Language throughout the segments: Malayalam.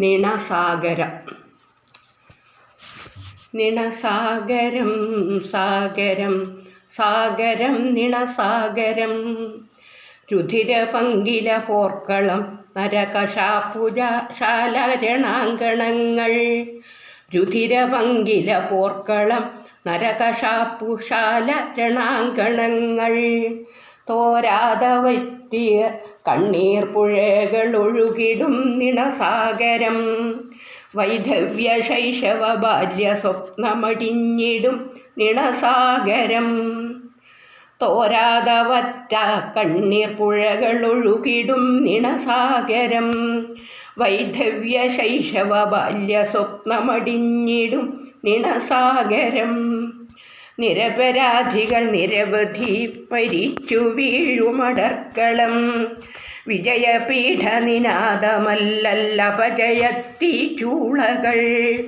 നിണസാഗരം. നിണസാഗരം സാഗരം സാഗരം നിണസാഗരം. രുധിരപങ്കില പോർക്കളം നരകശാപുജാശാല ശാലരണാങ്കണങ്ങൾ രുധിരപങ്കില പോർക്കളം നരകശാപ്പുശാല രണാങ്കണങ്ങൾ തോരാതെ വറ്റിയ കണ്ണീർ പുഴകൾ ഒഴുകിടും നിണസാഗരം. വൈധവ്യ ശൈശവ ബാല്യ സ്വപ്നമടിഞ്ഞിടും നിണസാഗരം. തോരാതവറ്റ കണ്ണീർ പുഴകൾ ഒഴുകിടും നിണസാഗരം. വൈധവ്യ ശൈശവ ബാല്യ സ്വപ്നമടിഞ്ഞിടും നിണസാഗരം. നിരപരാധികൾ നിരവധി മരിച്ചു വീഴുമടർക്കളം വിജയപീഠ നിനാദമല്ലല്ലപജയത്തി ചൂളകൾ.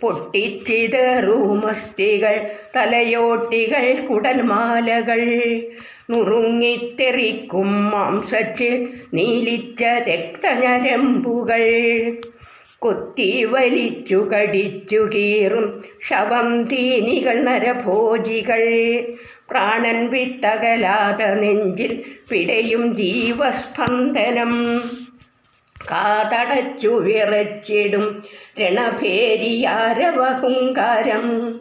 പൊട്ടിച്ചിതറുമസ്തികൾ തലയോട്ടികൾ കുടൽമാലകൾ. നുറുങ്ങിത്തെറിക്കും മാംസച്ചിൽ നീലിച്ച രക്തഞരമ്പുകൾ. കൊത്തി വലിച്ചു കടിച്ചു കീറും ശവം തീനികൾ നരഭോജികൾ. പ്രാണൻ വിട്ടകലാത നെഞ്ചിൽ പിടയും ജീവസ്പന്ദനം. കാതടച്ചു വിറച്ചിടും രണഭേരിയാരവഹുങ്കാരം.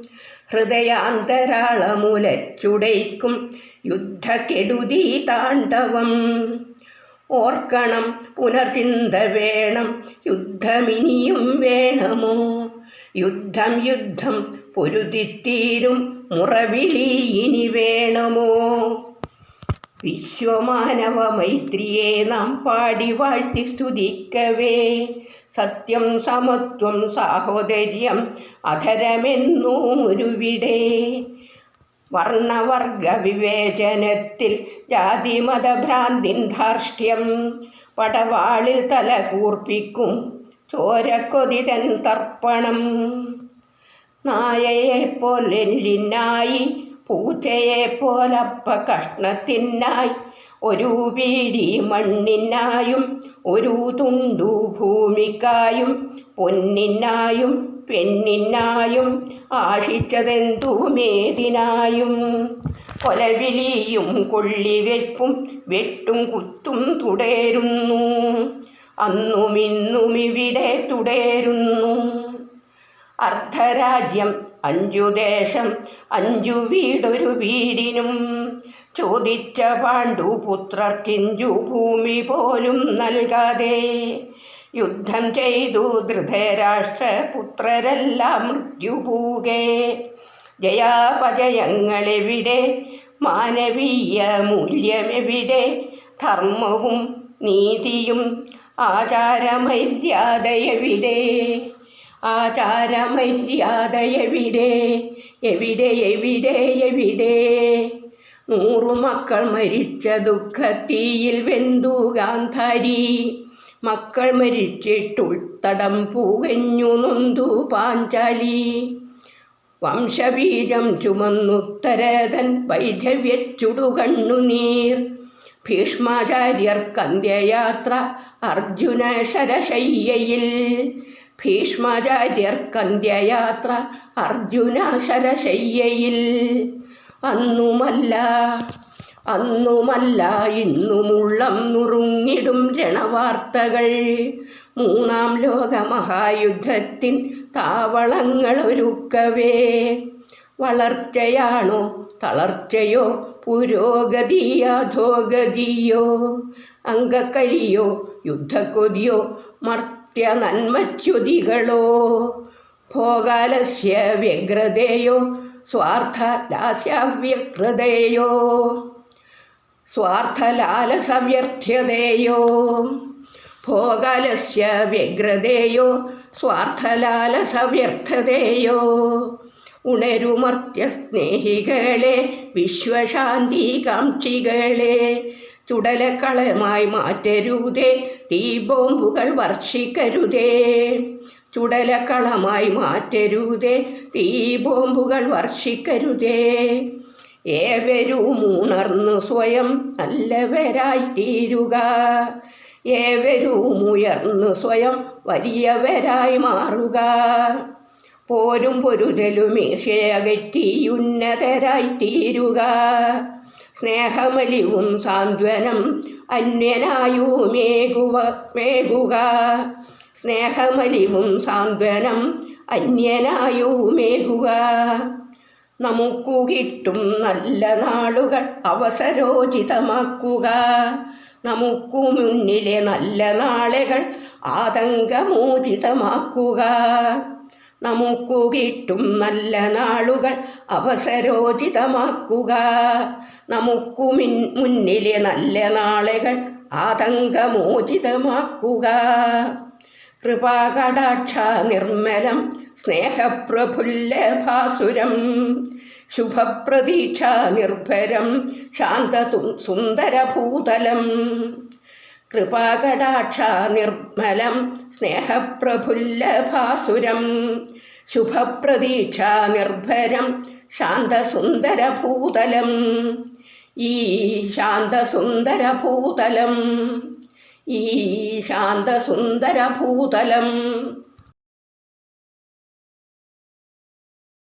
ഹൃദയാന്തരാളമുലച്ചുടയ്ക്കും യുദ്ധക്കെടുതി താണ്ഡവം. ഓർക്കണം പുനർചിന്ത വേണം യുദ്ധമിനിയും വേണമോ? യുദ്ധം യുദ്ധം പൊരുതിത്തീരും മുറവിളി ഇനി വേണമോ? വിശ്വമാനവ മൈത്രിയെ നാം പാടി വാഴ്ത്തി സ്തുതിക്കവേ. സത്യം സമത്വം സാഹോദര്യം അധരമെന്നും വർണവർഗ വിവേചനത്തിൽ ജാതിമതഭ്രാന്തിൻ ധാർഷ്ട്യം. പടവാളിൽ തല കൂർപ്പിക്കും ചോരക്കൊതിതൻ തർപ്പണം. നായയെ പോലെല്ലിനായി പൂച്ചയെ പോലപ്പ കഷ്ണത്തിനായി ഒരു വീടി മണ്ണിനായും ഒരു തുണ്ടു ഭൂമിക്കായും പൊന്നിനായും പെണ്ണിനായും ആശിച്ചതെന്തു മേതിനായും? കൊലവിളിയും കൊള്ളിവെപ്പും വെട്ടും കുത്തും തുടരുന്നു. അന്നുമിന്നുമിവിടെ തുടരുന്നു. അർദ്ധരാജ്യം അഞ്ചു ദേശം അഞ്ചു വീടൊരു വീടിനും ചോദിച്ച പാണ്ഡുപുത്രർക്കിഞ്ചു ഭൂമി പോലും നൽകാതെ യുദ്ധം ചെയ്തു ധൃതരാഷ്ട്രപുത്രരെല്ലാം മൃത്യുപൂകെ. ജയാപജയങ്ങളെവിടെ? മാനവീയ മൂല്യമെവിടെ? ധർമ്മവും നീതിയും ആചാരമര്യാദയെവിടെ? ആചാരമര്യാദയെവിടെ? എവിടെ എവിടെ എവിടെ? നൂറു മക്കൾ മരിച്ച ദുഃഖത്തീയിൽ വെന്തു ഗാന്ധാരി. മക്കൾ മരിച്ചിട്ടുൾത്തടം പൂകഞ്ഞു നൊന്തു പാഞ്ചാലി. വംശബീജം ചുമന്നുത്തരതൻ വൈധവ്യച്ചുടുകണ്ണുനീർ ഭീഷ്മാചാര്യർക്കന്ത്യയാത്ര അർജുന ശരശയ്യയിൽ. ഭീഷ്മാചാര്യർക്കന്ത്യയാത്ര അർജുന ശരശയ്യയിൽ. അന്നുമല്ല അന്നുമല്ല ഇന്നുമുള്ളം നുറുങ്ങിടും രണവാർത്തകൾ. മൂന്നാം ലോകമഹായുദ്ധത്തിൻ താവളങ്ങളൊരുക്കവേ വളർച്ചയാണോ തളർച്ചയോ? പുരോഗതിയാധോഗതിയോ അങ്കക്കലിയോ യുദ്ധക്കൊതിയോ മർത്യ നന്മച്യുതികളോ ഭോഗാലസ്യ വ്യഗ്രതയോ സ്വാർത്ഥ ലാസ്യവ്യഗ്രതയോ? സ്വാർത്ഥലാലസവ്യർത്ഥ്യതയോ? ഭോഗാലസ്യ വ്യഗ്രതയോ? സ്വാർത്ഥലാലസവ്യർത്ഥതയോ? ഉണരുമർത്യ സ്നേഹികളെ വിശ്വശാന്തി കാംക്ഷികളെ ചുടലക്കളമായി മാറ്റരുതേ തീബോംബുകൾ വർഷിക്കരുതേ. ചുടലക്കളമായി മാറ്റരുതേ തീബോംബുകൾ വർഷിക്കരുതേ. ഏവരും ഉണർന്നു സ്വയം നല്ലവരായി തീരുക ഏവരും ഉയർന്നു സ്വയം വലിയവരായി മാറുക. പോരും പൊരുതലുമീഷെ അകറ്റി ഉന്നതരായി തീരുക സ്നേഹമലിവും സാന്ത്വനം അന്യനായു മേകുവ മേകുക സ്നേഹമലിവും സാന്ത്വനം അന്യനായു മേകുക നമുക്കു കിട്ടും നല്ല നാളുകൾ അവസരോചിതമാക്കുക. നമുക്കു മുന്നിലെ നല്ല നാളുകൾ ആതങ്കമോചിതമാക്കുക. നമുക്കു കിട്ടും നല്ല നാളുകൾ അവസരോചിതമാക്കുക. നമുക്കു മിൻ മുന്നിലെ നല്ല നാളുകൾ ആതങ്കമോചിതമാക്കുക. കൃപാകടാക്ഷ നിർമ്മലം സ്നേഹപ്രഫുല്ലഭാസുരം ശുഭപ്രതീക്ഷ നിർഭരം ശാന്തതു സുന്ദരഭൂതലം. കൃപാകടാക്ഷ നിർമ്മലം സ്നേഹപ്രഫുല്ലഭാസുരം ശുഭപ്രതീക്ഷ നിർഭരം ശാന്തസുന്ദരഭൂതലം. ഈ ശാന്തസുന്ദരഭൂതലം ഈ ശാന്തസുന്ദരഭൂതലം.